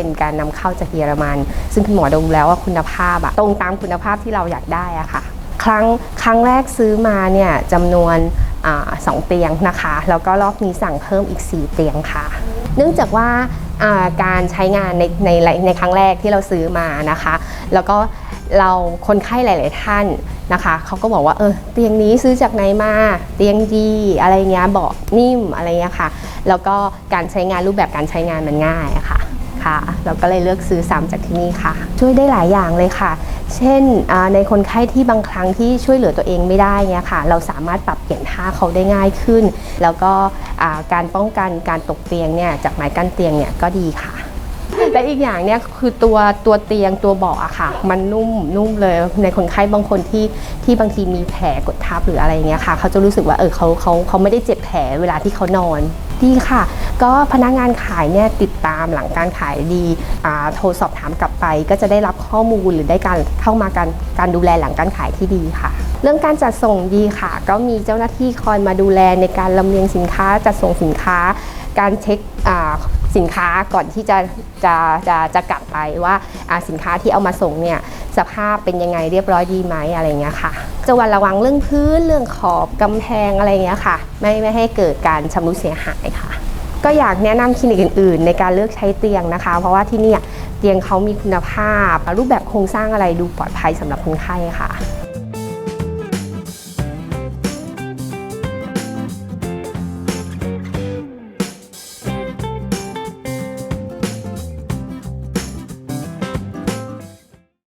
เป็นการนำเข้าจากเยอรมัน ซึ่งคุณหมอดูแล้วว่าคุณภาพอะตรงตามคุณภาพที่เราอยากได้อะค่ะ ครั้งครั้งแรกซื้อมาเนี่ยจำนวนอสองเตียงนะคะ แล้วก็รอบนี้สั่งเพิ่มอีก 4 เตียงค่ะ เนื่องจากว่าการใช้งานในในในครั้งแรกที่เราซื้อมานะคะ แล้วก็เราคนไข้หลาย ๆ ท่านนะคะเขาก็บอกว่าเออเตียงนี้ซื้อจากไหนมา เตียงดีอะไรเงี้ยเบาะนิ่มอะไรเงี้ยค่ะ แล้วก็การใช้งานรูปแบบการใช้งานมันง่ายอะค่ะ ค่ะ เราก็เลยเลือกซื้อซ้ำจากที่นี่ค่ะ ช่วยได้หลายอย่างเลยค่ะ เช่นในคนไข้ที่บางครั้งที่ช่วยเหลือตัวเองไม่ได้เนี่ยค่ะ เราสามารถปรับเปลี่ยนท่าเขาได้ง่ายขึ้น แล้วก็การป้องกันการตกเตียงเนี่ยจากไม้กั้นเตียงเนี่ยก็ดีค่ะและอีกอย่างเนี่ยคือตัวตัวเตียงตัวเบาะอะค่ะ มันนุ่มนุ่มเลยในคนไข้บางคนที่ที่บางทีมีแผลกดทับหรืออะไรเงี้ยค่ะ เขาจะรู้สึกว่าเออเขาเขาเขาไม่ได้เจ็บแผลเวลาที่เขานอนดีค่ะ ก็พนักงานขายเนี่ยติดตามหลังการขายดีโทรสอบถามกลับไป ก็จะได้รับข้อมูลหรือได้การเข้ามาการการดูแลหลังการขายที่ดีค่ะ เรื่องการจัดส่งดีค่ะ ก็มีเจ้าหน้าที่คอยมาดูแลในการลำเลียงสินค้าจัดส่งสินค้า การเช็คสินค้าก่อนที่จะจะจะจะกลับไปว่าสินค้าที่เอามาส่งเนี่ยสภาพเป็นยังไงเรียบร้อยดีไหมอะไรเงี้ยค่ะจะวันระวังเรื่องพื้นเรื่องขอบกำแพงอะไรเงี้ยค่ะ ไม่ไม่ให้เกิดการชำรุดเสียหายค่ะ ก็อยากแนะนำคลินิกอื่น ๆ ในการเลือกใช้เตียงนะคะ เพราะว่าที่นี่เตียงเขามีคุณภาพ รูปแบบโครงสร้างอะไรดูปลอดภัยสำหรับคนไข้ค่ะ